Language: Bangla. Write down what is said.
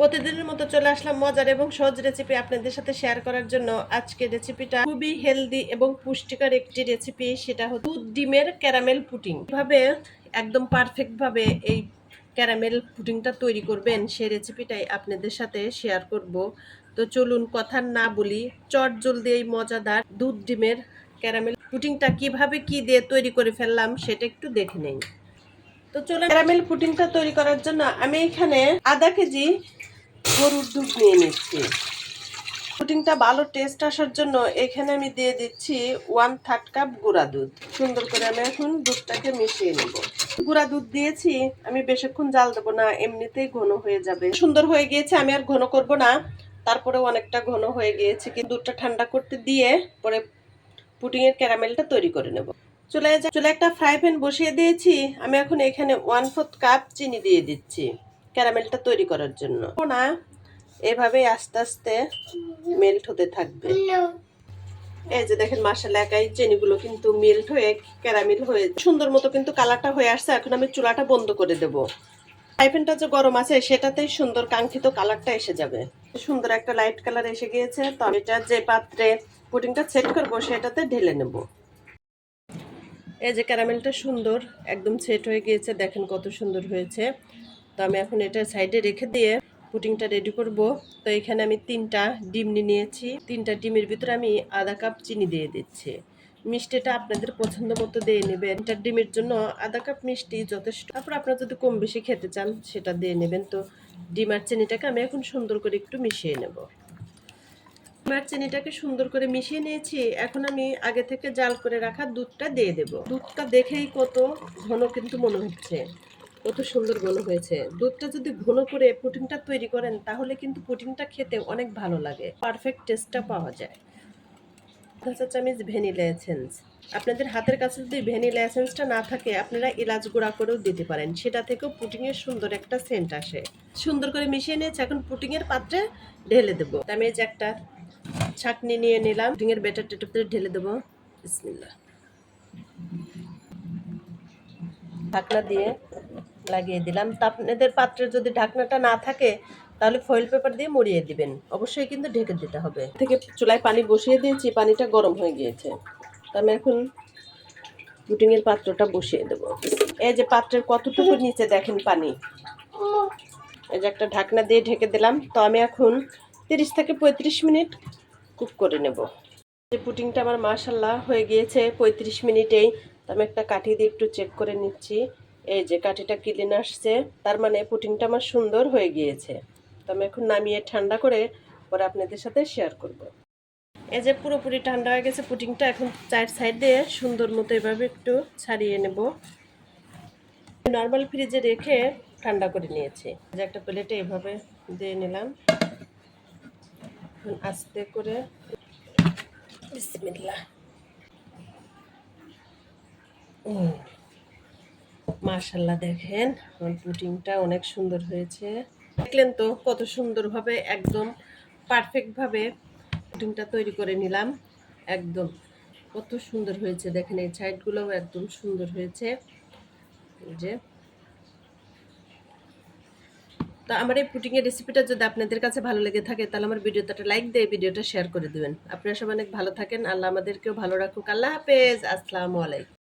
প্রতিদিনের মতো চলে আসলাম মজার এবং সহজ রেসিপি আপনাদের সাথে শেয়ার করার জন্য। আজকে রেসিপিটা খুবই হেলদি এবং পুষ্টিকর একটি রেসিপি সেটা হচ্ছে দুধ ডিমের ক্যারামেল পুটিং কীভাবে একদম পারফেক্ট ভাবে এই ক্যারামেল পুডিংটা তৈরি করবেন, সেই রেসিপিটাই আপনাদের সাথে শেয়ার করব। তো চলুন কথা না বলি, চট জলদি এই মজাদার দুধ ডিমের ক্যারামেল পুডিংটা কীভাবে কি দিয়ে তৈরি করে ফেললাম, সেটা একটু দেখে নেই। তো চলো ক্যারামেল পুডিংটা তৈরি করার জন্য আমি এখানে আধা কেজি গরুর দুধ নিয়ে নিচ্ছি। পুটিংটা ভালো টেস্ট আসার জন্য এখানে আমি দিয়ে দিচ্ছি ওয়ান থার্ড কাপ গুঁড়া দুধ। সুন্দর করে আমি এখন দুধটাকে মিশিয়ে নেব। গুঁড়া দুধ দিয়েছি, আমি বেশিক্ষণ জাল দেবো না, এমনিতেই ঘন হয়ে যাবে। সুন্দর হয়ে গিয়েছে, আমি আর ঘন করব না। তারপরে অনেকটা ঘন হয়ে গিয়েছে, কিন্তু দুধটা ঠান্ডা করতে দিয়ে পরে পুডিংয়ের ক্যারামেলটা তৈরি করে নেব। চলে চলে একটা ফ্রাই প্যান বসিয়ে দিয়েছি, আমি এখন এখানে ওয়ান ফোর্থ কাপ চিনি দিয়ে দিচ্ছি ক্যারামেলটা তৈরি করার জন্য। না এভাবে আস্তে আস্তে মেল্ট হতে থাকবে। এই যে দেখেন মাসালা একাই চিনিগুলো কিন্তু মেল্ট হয়ে ক্যারামেল হয়ে সুন্দর মতো কিন্তু কালারটা হয়ে আসছে। এখন আমি চুলাটা বন্ধ করে দেব। ফ্রাই যে গরম আছে সেটাতেই সুন্দর কাঙ্ক্ষিত কালারটা এসে যাবে। সুন্দর একটা লাইট কালার এসে গিয়েছে। তো আমি এটা যে পাত্রে পুডিংটা সেট করব সেটাতে ঢেলে নেব। এই যে ক্যারামেলটা সুন্দর একদম সেট হয়ে গিয়েছে। দেখেন কত সুন্দর হয়েছে। তো আমি এখন এটা সাইডে রেখে দিয়ে পুডিংটা রেডি করব। তো এখানে আমি তিনটা ডিম নিয়েছি। তিনটা ডিমের ভিতরে আমি আধা কাপ চিনি দিয়ে দিচ্ছি। মিষ্টিটা আপনাদের পছন্দ মতো দিয়ে নেবেন। তিনটা ডিমের জন্য আধা কাপ মিষ্টি যথেষ্ট। তারপর আপনারা যদি কম বেশি খেতে চান, সেটা দিয়ে নেবেন। তো ডিম আর চিনিটাকে আমি এখন সুন্দর করে একটু মিশিয়ে নেব। আর চিনিটাকে সুন্দর করে মিশিয়ে নিয়েছি। এখন আমি আগে থেকে জাল করে রাখা দুধটা দিয়ে দেব। দুধটা দেখেই কত ঘন কিন্তু মনে হচ্ছে। কত সুন্দর ঘন হয়েছে। দুধটা যদি ঘন করে পুটিংটা তৈরি করেন, তাহলে কিন্তু পুটিংটা খেতে অনেক ভালো লাগে। পারফেক্ট টেস্টটা পাওয়া যায়। আধা চামচ ভ্যানিলা এসেন্স। আপনাদের হাতের কাছে যদি ভ্যানিলা এসেন্সটা না থাকে, আপনারা এলাচ গুঁড়া করেও দিতে পারেন। সেটা থেকেও পুটিংয়ের সুন্দর একটা সেন্ট আসে। সুন্দর করে মিশিয়ে নিয়েছি, এখন পুটিংয়ের পাত্রে ঢেলে দেবো। আমি যে একটা ছাকনি নিয়ে নিলাম। পুটিংয়ের ব্যাটার টেটাতে ঢেলে দেবো। ঢাকনা দিয়ে লাগিয়ে দিলাম। তা আপনাদের পাত্রে যদি ঢাকনাটা না থাকে, তাহলে ফয়েল পেপার দিয়ে মুড়িয়ে দিবেন। অবশ্যই কিন্তু ঢেকে দিতে হবে। থেকে চুলায় পানি বসিয়ে দিয়েছি, পানিটা গরম হয়ে গিয়েছে। তো আমি এখন পুটিংয়ের পাত্রটা বসিয়ে দেবো। এই যে পাত্রের কতটুকু নিচে দেখেন পানি। এই যে একটা ঢাকনা দিয়ে ঢেকে দিলাম। তো আমি এখন তিরিশ থেকে পঁয়ত্রিশ মিনিট কুক করে নেব। যে পুটিংটা আমার মাশাল্লাহ হয়ে গিয়েছে পঁয়ত্রিশ মিনিটেই। তো আমি একটা কাঠি দিয়ে একটু চেক করে নিচ্ছি। এই যে কাঠিটা ক্লিন আসছে, তার মানে পুটিংটা আমার সুন্দর হয়ে গিয়েছে। তো আমি এখন নামিয়ে ঠান্ডা করে পরে আপনাদের সাথে শেয়ার করব। এই যে পুরোপুরি ঠান্ডা হয়ে গেছে, পুটিংটা এখন চার সাইড দিয়ে সুন্দর মতো এভাবে একটু ছাড়িয়ে নেব। নর্মাল ফ্রিজে রেখে ঠান্ডা করে নিয়েছি। যে একটা প্লেটে এভাবে দিয়ে নিলাম। এখন আস্তে করে বিসমিল্লাহ। মাশাল্লাহ দেখেন, আমার পুটিংটা অনেক সুন্দর হয়েছে। দেখলেন তো কত সুন্দরভাবে একদম পারফেক্টভাবে পুটিংটা তৈরি করে নিলাম। একদম কত সুন্দর হয়েছে দেখেন, এই সাইডগুলোও একদম সুন্দর হয়েছে। যে। তো আমার এই পুটিংয়ের রেসিপিটা যদি আপনাদের কাছে ভালো লেগে থাকে, তাহলে আমার ভিডিওটা একটা লাইক দিয়ে ভিডিওটা শেয়ার করে দেবেন। আপনারা সবাই অনেক ভালো থাকেন, আল্লাহ আমাদেরকেও ভালো রাখুক। আল্লাহ হাফেজ, আসসালামু আলাইকুম।